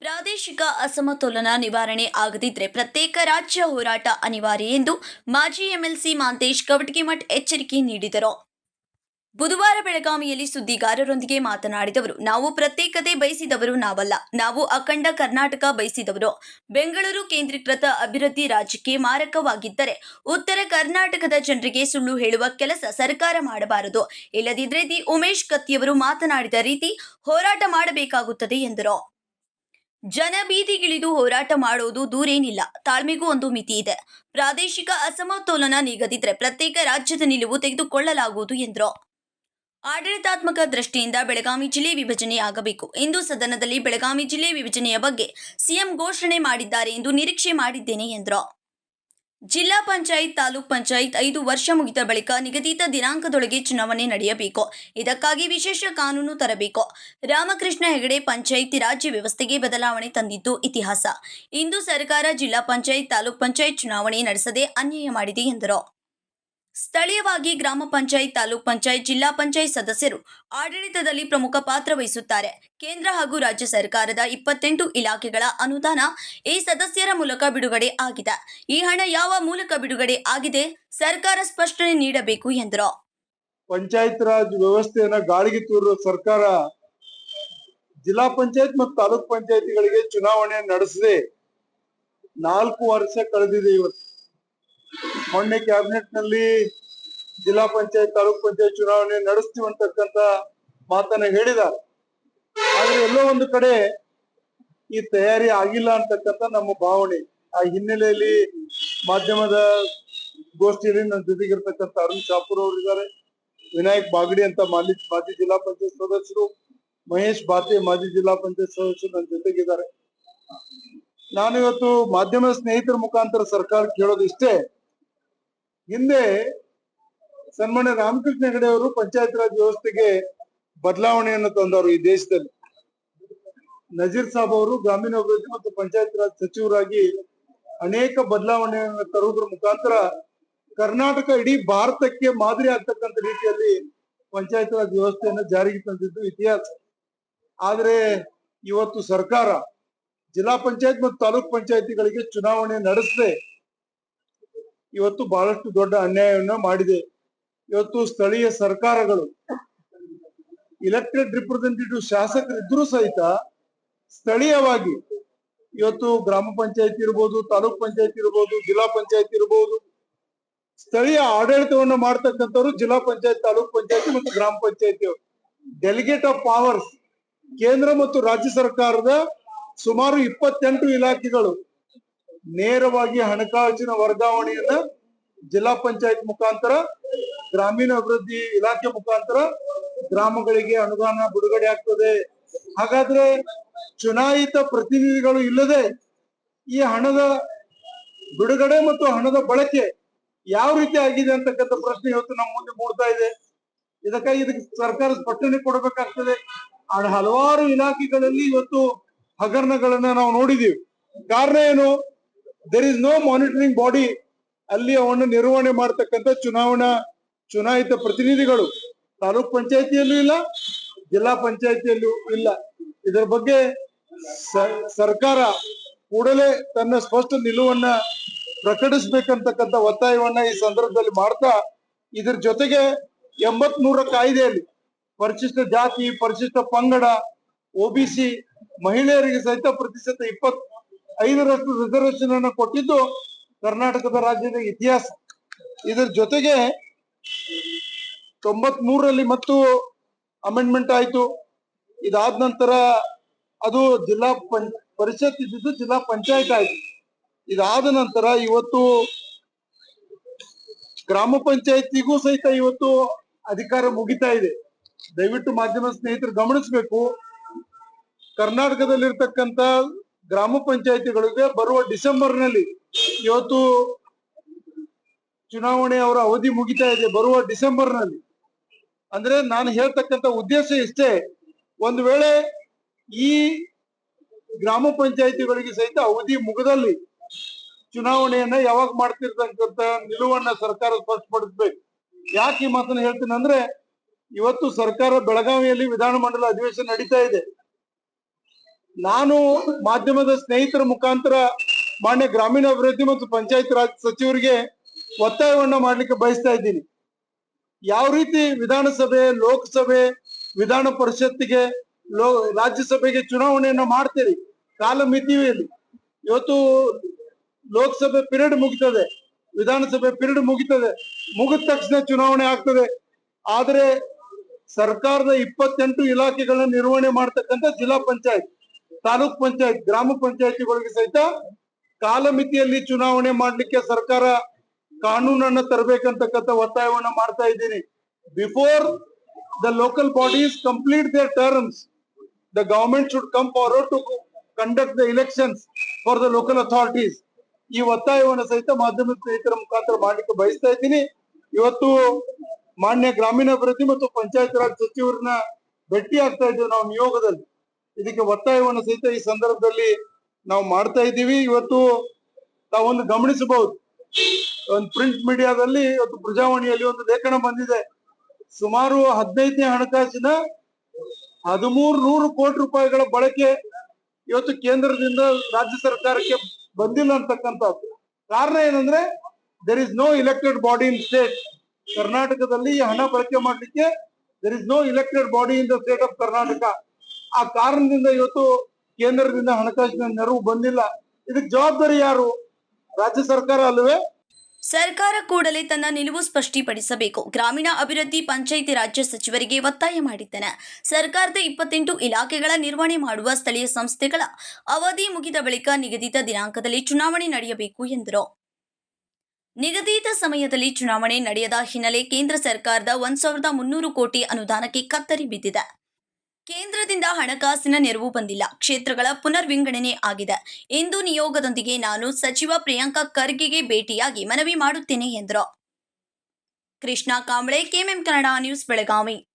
ಪ್ರಾದೇಶಿಕ ಅಸಮತೋಲನ ನಿವಾರಣೆ ಆಗದಿದ್ರೆ ಪ್ರತ್ಯೇಕ ರಾಜ್ಯ ಹೋರಾಟ ಅನಿವಾರ್ಯ ಎಂದು ಮಾಜಿ ಎಂಎಲ್ಸಿ ಮಾಂತೇಶ್ ಕವಟಗಿಮಠ್ ಎಚ್ಚರಿಕೆ ನೀಡಿದರು. ಬುಧವಾರ ಬೆಳಗಾವಿಯಲ್ಲಿ ಸುದ್ದಿಗಾರರೊಂದಿಗೆ ಮಾತನಾಡಿದವರು, ನಾವು ಪ್ರತ್ಯೇಕತೆ ಬಯಸಿದವರು ನಾವಲ್ಲ, ನಾವು ಅಖಂಡ ಕರ್ನಾಟಕ ಬಯಸಿದವರು. ಬೆಂಗಳೂರು ಕೇಂದ್ರೀಕೃತ ಅಭಿವೃದ್ಧಿ ರಾಜ್ಯಕ್ಕೆ ಮಾರಕವಾಗಿದ್ದರೆ ಉತ್ತರ ಕರ್ನಾಟಕದ ಜನರಿಗೆ ಸುಳ್ಳು ಹೇಳುವ ಕೆಲಸ ಸರ್ಕಾರ ಮಾಡಬಾರದು. ಇಲ್ಲದಿದ್ರೆ ದಿ ಉಮೇಶ್ ಕತ್ತಿಯವರು ಮಾತನಾಡಿದ ರೀತಿ ಹೋರಾಟ ಮಾಡಬೇಕಾಗುತ್ತದೆ ಎಂದರು. ಜನ ಬೀದಿಗಿಳಿದು ಹೋರಾಟ ಮಾಡೋದು ದೂರೇನಿಲ್ಲ. ತಾಳ್ಮೆಗೂ ಒಂದು ಮಿತಿ ಇದೆ. ಪ್ರಾದೇಶಿಕ ಅಸಮತೋಲನ ನೀಗದಿದ್ರೆ ಪ್ರತ್ಯೇಕ ರಾಜ್ಯದ ನಿಲುವು ತೆಗೆದುಕೊಳ್ಳಲಾಗುವುದು ಎಂದರು. ಆಡಳಿತಾತ್ಮಕ ದೃಷ್ಟಿಯಿಂದ ಬೆಳಗಾವಿ ಜಿಲ್ಲೆ ವಿಭಜನೆಯಾಗಬೇಕು. ಇಂದು ಸದನದಲ್ಲಿ ಬೆಳಗಾವಿ ಜಿಲ್ಲೆ ವಿಭಜನೆಯ ಬಗ್ಗೆ ಸಿಎಂ ಘೋಷಣೆ ಮಾಡಿದ್ದಾರೆ ಎಂದು ನಿರೀಕ್ಷೆ ಮಾಡಿದ್ದೇನೆ ಎಂದರು. ಜಿಲ್ಲಾ ಪಂಚಾಯತ್ ತಾಲೂಕ್ ಪಂಚಾಯತ್ ಐದು ವರ್ಷ ಮುಗಿದ ಬಳಿಕ ನಿಗದಿತ ದಿನಾಂಕದೊಳಗೆ ಚುನಾವಣೆ ನಡೆಯಬೇಕು. ಇದಕ್ಕಾಗಿ ವಿಶೇಷ ಕಾನೂನು ತರಬೇಕು. ರಾಮಕೃಷ್ಣ ಹೆಗಡೆ ಪಂಚಾಯಿತಿ ರಾಜ್ಯ ವ್ಯವಸ್ಥೆಗೆ ಬದಲಾವಣೆ ತಂದಿದ್ದು ಇತಿಹಾಸ. ಇಂದು ಸರ್ಕಾರ ಜಿಲ್ಲಾ ಪಂಚಾಯತ್ ತಾಲೂಕ್ ಪಂಚಾಯತ್ ಚುನಾವಣೆ ನಡೆಸದೆ ಅನ್ಯಾಯ ಮಾಡಿದೆ ಎಂದರು. ಸ್ಥಳೀಯವಾಗಿ ಗ್ರಾಮ ಪಂಚಾಯತ್, ತಾಲೂಕ್ ಪಂಚಾಯತ್, ಜಿಲ್ಲಾ ಪಂಚಾಯತ್ ಸದಸ್ಯರು ಆಡಳಿತದಲ್ಲಿ ಪ್ರಮುಖ ಪಾತ್ರ ವಹಿಸುತ್ತಾರೆ. ಕೇಂದ್ರ ಹಾಗೂ ರಾಜ್ಯ ಸರ್ಕಾರದ ಇಪ್ಪತ್ತೆಂಟು ಇಲಾಖೆಗಳ ಅನುದಾನ ಈ ಸದಸ್ಯರ ಮೂಲಕ ಬಿಡುಗಡೆ ಆಗಿದೆ. ಈ ಹಣ ಯಾವ ಮೂಲಕ ಬಿಡುಗಡೆ ಆಗಿದೆ? ಸರ್ಕಾರ ಸ್ಪಷ್ಟನೆ ನೀಡಬೇಕು ಎಂದರು. ಪಂಚಾಯತ್ ರಾಜ್ ವ್ಯವಸ್ಥೆಯನ್ನ ಗಾಳಿಗೆ ತೂರುವ ಸರ್ಕಾರ ಜಿಲ್ಲಾ ಪಂಚಾಯತ್ ಮತ್ತು ತಾಲೂಕ್ ಪಂಚಾಯತಿಗಳಿಗೆ ಚುನಾವಣೆ ನಡೆಸದೆ ನಾಲ್ಕು ವರ್ಷ ಕಳೆದಿದೆ ಇವತ್ತು. ಮೊನ್ನೆ ಕ್ಯಾಬಿನೆಟ್ನಲ್ಲಿ ಜಿಲ್ಲಾ ಪಂಚಾಯತ್, ತಾಲೂಕ್ ಪಂಚಾಯತ್ ಚುನಾವಣೆ ನಡೆಸ್ತೀವಿ ಅಂತಕ್ಕಂತ ಮಾತನ್ನ ಹೇಳಿದ್ದಾರೆ. ಆದ್ರೆ ಎಲ್ಲೋ ಒಂದು ಕಡೆ ಈ ತಯಾರಿ ಆಗಿಲ್ಲ ಅಂತಕ್ಕಂತ ನಮ್ಮ ಭಾವನೆ. ಆ ಹಿನ್ನೆಲೆಯಲ್ಲಿ ಮಾಧ್ಯಮದ ಗೋಷ್ಠಿಯಲ್ಲಿ ನನ್ನ ಜೊತೆಗಿರ್ತಕ್ಕಂಥ ಅರುಣ್ ಶಾಪುರ್ ಅವರು ಇದ್ದಾರೆ ವಿನಾಯಕ್ ಬಾಗಡಿ ಅಂತ ಮಾಲಿ ಮಾಜಿ ಜಿಲ್ಲಾ ಪಂಚಾಯತ್ ಸದಸ್ಯರು, ಮಹೇಶ್ ಬಾತೆ ಮಾಜಿ ಜಿಲ್ಲಾ ಪಂಚಾಯತ್ ಸದಸ್ಯರು ನನ್ನ ಜೊತೆಗಿದ್ದಾರೆ. ನಾನು ಇವತ್ತು ಮಾಧ್ಯಮ ಸ್ನೇಹಿತರ ಮುಖಾಂತರ ಸರ್ಕಾರ ಕೇಳೋದು ಇಷ್ಟೇ. ಹಿಂದೆ ಸನ್ಮಾನ್ಯ ರಾಮಕೃಷ್ಣ ಹೆಗಡೆ ಅವರು ಪಂಚಾಯತ್ ರಾಜ್ ವ್ಯವಸ್ಥೆಗೆ ಬದಲಾವಣೆಯನ್ನು ತಂದವರು ಈ ದೇಶದಲ್ಲಿ. ನಜೀರ್ ಸಾಬ್ ಅವರು ಗ್ರಾಮೀಣಾಭಿವೃದ್ಧಿ ಮತ್ತು ಪಂಚಾಯತ್ ರಾಜ್ ಸಚಿವರಾಗಿ ಅನೇಕ ಬದಲಾವಣೆಯನ್ನು ತರುವುದರ ಮುಖಾಂತರ ಕರ್ನಾಟಕ ಇಡೀ ಭಾರತಕ್ಕೆ ಮಾದರಿ ಆಗ್ತಕ್ಕಂತ ರೀತಿಯಲ್ಲಿ ಪಂಚಾಯತ್ ರಾಜ್ ವ್ಯವಸ್ಥೆಯನ್ನು ಜಾರಿಗೆ ತಂದಿದ್ದು ಇತಿಹಾಸ. ಆದರೆ ಇವತ್ತು ಸರ್ಕಾರ ಜಿಲ್ಲಾ ಪಂಚಾಯತ್ ಮತ್ತು ತಾಲೂಕ್ ಪಂಚಾಯತಿಗಳಿಗೆ ಚುನಾವಣೆ ನಡೆಸದೆ ಇವತ್ತು ಬಹಳಷ್ಟು ದೊಡ್ಡ ಅನ್ಯಾಯವನ್ನ ಮಾಡಿದೆ. ಇವತ್ತು ಸ್ಥಳೀಯ ಸರ್ಕಾರಗಳು ಇಲೆಕ್ಟೆಡ್ ರಿಪ್ರೆಸೆಂಟೇಟಿವ್ ಶಾಸಕರಿದ್ರೂ ಸಹಿತ ಸ್ಥಳೀಯವಾಗಿ ಇವತ್ತು ಗ್ರಾಮ ಪಂಚಾಯತ್ ಇರ್ಬೋದು, ತಾಲೂಕ್ ಪಂಚಾಯತ್ ಇರ್ಬೋದು, ಜಿಲ್ಲಾ ಪಂಚಾಯತ್ ಇರ್ಬೋದು, ಸ್ಥಳೀಯ ಆಡಳಿತವನ್ನ ಮಾಡ್ತಕ್ಕಂಥವ್ರು ಜಿಲ್ಲಾ ಪಂಚಾಯತ್, ತಾಲೂಕ್ ಪಂಚಾಯತ್ ಮತ್ತು ಗ್ರಾಮ ಪಂಚಾಯತಿ ಡೆಲಿಗೇಟ್ ಆಫ್ ಪವರ್ಸ್ ಕೇಂದ್ರ ಮತ್ತು ರಾಜ್ಯ ಸರ್ಕಾರದ ಸುಮಾರು ಇಪ್ಪತ್ತೆಂಟು ಇಲಾಖೆಗಳು ನೇರವಾಗಿ ಹಣಕಾಸಿನ ವರ್ಗಾವಣೆಯನ್ನ ಜಿಲ್ಲಾ ಪಂಚಾಯತ್ ಮುಖಾಂತರ, ಗ್ರಾಮೀಣ ಅಭಿವೃದ್ಧಿ ಇಲಾಖೆ ಮುಖಾಂತರ ಗ್ರಾಮಗಳಿಗೆ ಅನುದಾನ ಬಿಡುಗಡೆ ಆಗ್ತದೆ. ಹಾಗಾದ್ರೆ ಚುನಾಯಿತ ಪ್ರತಿನಿಧಿಗಳು ಇಲ್ಲದೆ ಈ ಹಣದ ಬಿಡುಗಡೆ ಮತ್ತು ಹಣದ ಬಳಕೆ ಯಾವ ರೀತಿ ಆಗಿದೆ ಅಂತಕ್ಕಂಥ ಪ್ರಶ್ನೆ ಇವತ್ತು ನಮ್ಮ ಮುಂದೆ ಮೂಡ್ತಾ ಇದೆ. ಇದಕ್ಕಾಗಿ ಇದಕ್ಕೆ ಸರ್ಕಾರ ಸ್ಪಷ್ಟನೆ ಕೊಡಬೇಕಾಗ್ತದೆ. ಹಲವಾರು ಇಲಾಖೆಗಳಲ್ಲಿ ಇವತ್ತು ಹಗರಣಗಳನ್ನ ನಾವು ನೋಡಿದೀವಿ. ಕಾರಣ ಏನು? There is no monitoring body ಅಲ್ಲಿ ಅವನ್ನು ನಿರ್ವಹಣೆ ಮಾಡತಕ್ಕಂತ ಚುನಾವಣಾ ಚುನಾಯಿತ ಪ್ರತಿನಿಧಿಗಳು. ತಾಲೂಕ್ ಪಂಚಾಯತಿಯಲ್ಲೂ ಇಲ್ಲ, ಜಿಲ್ಲಾ ಪಂಚಾಯತಿಯಲ್ಲೂ ಇಲ್ಲ. ಇದರ ಬಗ್ಗೆ ಸರ್ಕಾರ ಕೂಡಲೇ ತನ್ನ ಸ್ಪಷ್ಟ ನಿಲುವನ್ನ ಪ್ರಕಟಿಸ್ಬೇಕಂತಕ್ಕಂಥ ಒತ್ತಾಯವನ್ನ ಈ ಸಂದರ್ಭದಲ್ಲಿ ಮಾಡ್ತಾ, ಇದರ ಜೊತೆಗೆ ಎಂಬತ್ ಮೂರ ಕಾಯ್ದೆಯಲ್ಲಿ ಪರಿಶಿಷ್ಟ ಜಾತಿ, ಪರಿಶಿಷ್ಟ ಪಂಗಡ ಒಬಿಸಿ ಮಹಿಳೆಯರಿಗೆ ಸಹಿತ ಪ್ರತಿಶತ ಇಪ್ಪತ್ ಐದರಷ್ಟು ರಿಸರ್ವೇಶನ್ ಅನ್ನು ಕೊಟ್ಟಿದ್ದು ಕರ್ನಾಟಕದ ರಾಜ್ಯದ ಇತಿಹಾಸ. ಇದರ ಜೊತೆಗೆ ತೊಂಬತ್ ಮೂರರಲ್ಲಿ ಮತ್ತು ಅಮೆಂಡ್ಮೆಂಟ್ ಆಯಿತು. ಇದಾದ ನಂತರ ಅದು ಜಿಲ್ಲಾ ಪಂ, ಪರಿಷತ್ ಇದ್ದಿದ್ದು ಜಿಲ್ಲಾ ಪಂಚಾಯತ್ ಆಯ್ತು. ಇದಾದ ನಂತರ ಇವತ್ತು ಗ್ರಾಮ ಪಂಚಾಯತಿಗೂ ಸಹಿತ ಇವತ್ತು ಅಧಿಕಾರ ಮುಗಿತಾ ಇದೆ. ದಯವಿಟ್ಟು ಮಾಧ್ಯಮ ಸ್ನೇಹಿತರು ಗಮನಿಸಬೇಕು. ಕರ್ನಾಟಕದಲ್ಲಿರ್ತಕ್ಕಂಥ ಗ್ರಾಮ ಪಂಚಾಯತಿಗಳಿಗೆ ಬರುವ ಡಿಸೆಂಬರ್ನಲ್ಲಿ ಇವತ್ತು ಚುನಾವಣೆ ಅವರ ಅವಧಿ ಮುಗಿತಾ ಇದೆ. ಬರುವ ಡಿಸೆಂಬರ್ನಲ್ಲಿ. ಅಂದ್ರೆ ನಾನು ಹೇಳ್ತಕ್ಕಂಥ ಉದ್ದೇಶ ಇಷ್ಟೇ. ಒಂದು ವೇಳೆ ಈ ಗ್ರಾಮ ಪಂಚಾಯತಿಗಳಿಗೆ ಸಹಿತ ಅವಧಿ ಮುಗದಲ್ಲಿ ಚುನಾವಣೆಯನ್ನ ಯಾವಾಗ ಮಾಡ್ತಿರ್ತಕ್ಕಂಥ ನಿಲುವನ್ನ ಸರ್ಕಾರ ಸ್ಪಷ್ಟಪಡಿಸ್ಬೇಕು. ಯಾಕೆ ಈ ಮಾತನ್ನ ಹೇಳ್ತೀನಿ ಅಂದ್ರೆ, ಇವತ್ತು ಸರ್ಕಾರ ಬೆಳಗಾವಿಯಲ್ಲಿ ವಿಧಾನಮಂಡಲ ಅಧಿವೇಶನ ನಡೀತಾ ಇದೆ. ನಾನು ಮಾಧ್ಯಮದ ಸ್ನೇಹಿತರ ಮುಖಾಂತರ ಮಾನ್ಯ ಗ್ರಾಮೀಣಾಭಿವೃದ್ಧಿ ಮತ್ತು ಪಂಚಾಯತ್ ರಾಜ್ ಸಚಿವರಿಗೆ ಒತ್ತಾಯವನ್ನ ಮಾಡ್ಲಿಕ್ಕೆ ಬಯಸ್ತಾ ಇದ್ದೀನಿ. ಯಾವ ರೀತಿ ವಿಧಾನಸಭೆ, ಲೋಕಸಭೆ, ವಿಧಾನ ಪರಿಷತ್ತಿಗೆ, ಲೋ, ರಾಜ್ಯಸಭೆಗೆ ಚುನಾವಣೆಯನ್ನ ಮಾಡ್ತೀರಿ? ಕಾಲ ಮಿತಿಯಲ್ಲಿ ಇವತ್ತು ಲೋಕಸಭೆ ಪಿರಿಯಡ್ ಮುಗಿತದೆ. ವಿಧಾನಸಭೆ ಪಿರಿಯಡ್ ಮುಗಿತದೆ. ಮುಗಿದ ತಕ್ಷಣ ಚುನಾವಣೆ ಆಗ್ತದೆ. ಆದ್ರೆ ಸರ್ಕಾರದ ಇಪ್ಪತ್ತೆಂಟು ಇಲಾಖೆಗಳನ್ನ ನಿರ್ವಹಣೆ ಮಾಡ್ತಕ್ಕಂಥ ಜಿಲ್ಲಾ ಪಂಚಾಯತ್. ತಾಲೂಕ್ ಪಂಚಾಯತ್, ಗ್ರಾಮ ಪಂಚಾಯತಿಗಳಿಗೆ ಸಹಿತ ಕಾಲಮಿತಿಯಲ್ಲಿ ಚುನಾವಣೆ ಮಾಡ್ಲಿಕ್ಕೆ ಸರ್ಕಾರ ಕಾನೂನನ್ನ ತರಬೇಕಂತಕ್ಕಂಥ ಒತ್ತಾಯವನ್ನ ಮಾಡ್ತಾ ಇದ್ದೀನಿ. Before the local bodies complete their terms the government should come forward to conduct the elections for the local authorities ಈ ಒತ್ತಾಯವನ್ನು ಸಹಿತ ಮಾಧ್ಯಮ ಸ್ನೇಹಿತರ ಮುಖಾಂತರ ಮಾಡ್ಲಿಕ್ಕೆ ಬಯಸ್ತಾ ಇದ್ದೀನಿ. ಇವತ್ತು ಮಾನ್ಯ ಗ್ರಾಮೀಣಾಭಿವೃದ್ಧಿ ಮತ್ತು ಪಂಚಾಯತ್ ರಾಜ್ ಸಚಿವರನ್ನ ಭೇಟಿ ಆಗ್ತಾ ಇದ್ದೇವೆ ನಾವು ನಿಯೋಗದಲ್ಲಿ. ಇದಕ್ಕೆ ಒತ್ತಾಯವನ್ನು ಸಹಿತ ಈ ಸಂದರ್ಭದಲ್ಲಿ ನಾವು ಮಾಡ್ತಾ ಇದ್ದೀವಿ. ಇವತ್ತು ತಾವೊಂದು ಗಮನಿಸಬಹುದು. ಒಂದು ಪ್ರಿಂಟ್ ಮೀಡಿಯಾದಲ್ಲಿ ಇವತ್ತು ಪ್ರಜಾವಾಣಿಯಲ್ಲಿ ಒಂದು ಲೇಖನ ಬಂದಿದೆ. ಸುಮಾರು ಹದಿನೈದನೇ ಹಣಕಾಸಿನ ಹದಿಮೂರು ನೂರು ಕೋಟಿ ರೂಪಾಯಿಗಳ ಬಳಕೆ ಇವತ್ತು ಕೇಂದ್ರದಿಂದ ರಾಜ್ಯ ಸರ್ಕಾರಕ್ಕೆ ಬಂದಿಲ್ಲ ಅಂತಕ್ಕಂಥದ್ದು. ಕಾರಣ ಏನಂದ್ರೆ there is no elected body in state ಕರ್ನಾಟಕದಲ್ಲಿ ಹಣ ಬಳಕೆ ಮಾಡಲಿಕ್ಕೆ there is no elected body in the state of Karnataka ಆ ಕಾರಣದಿಂದ ಇವತ್ತು ಕೇಂದ್ರದಿಂದ ಹಣಕಾಸಿನ ನೆರವು ಬಂದಿಲ್ಲ. ಇದಕ್ಕೆ ಜವಾಬ್ದಾರಿ ಯಾರು? ರಾಜ್ಯ ಸರ್ಕಾರ ಅಲ್ಲವೇ ಸರ್ಕಾರ ಕೂಡಲೇ ತನ್ನ ನಿಲುವು ಸ್ಪಷ್ಟಿಪಡಿಸಬೇಕು. ಗ್ರಾಮೀಣ ಅಭಿವೃದ್ಧಿ ಪಂಚಾಯಿತಿ ರಾಜ್ಯ ಸಚಿವರಿಗೆ ಒತ್ತಾಯ ಮಾಡಿದ್ದೇನೆ. ಸರ್ಕಾರದ ಇಪ್ಪತ್ತೆಂಟು ಇಲಾಖೆಗಳ ನಿರ್ವಹಣೆ ಮಾಡುವ ಸ್ಥಳೀಯ ಸಂಸ್ಥೆಗಳ ಅವಧಿ ಮುಗಿದ ಬಳಿಕ ನಿಗದಿತ ದಿನಾಂಕದಲ್ಲಿ ಚುನಾವಣೆ ನಡೆಯಬೇಕು ಎಂದರು. ನಿಗದಿತ ಸಮಯದಲ್ಲಿ ಚುನಾವಣೆ ನಡೆಯದ ಹಿನ್ನೆಲೆ ಕೇಂದ್ರ ಸರ್ಕಾರದ ಒಂದ್ ಸಾವಿರದ ಮುನ್ನೂರು ಕೋಟಿ ಅನುದಾನಕ್ಕೆ ಕತ್ತರಿ ಬಿದ್ದಿದೆ. ಕೇಂದ್ರದಿಂದ ಹಣಕಾಸಿನ ನೆರವು ಬಂದಿಲ್ಲ. ಕ್ಷೇತ್ರಗಳ ಪುನರ್ ವಿಂಗಡಣೆ ಆಗಿದೆ. ಇಂದು ನಿಯೋಗದೊಂದಿಗೆ ನಾನು ಸಚಿವ ಪ್ರಿಯಾಂಕಾ ಖರ್ಗೆಗೆ ಭೇಟಿಯಾಗಿ ಮನವಿ ಮಾಡುತ್ತೇನೆ ಎಂದರು. Krishna Kamble, KMM Kannada news, Belagavi.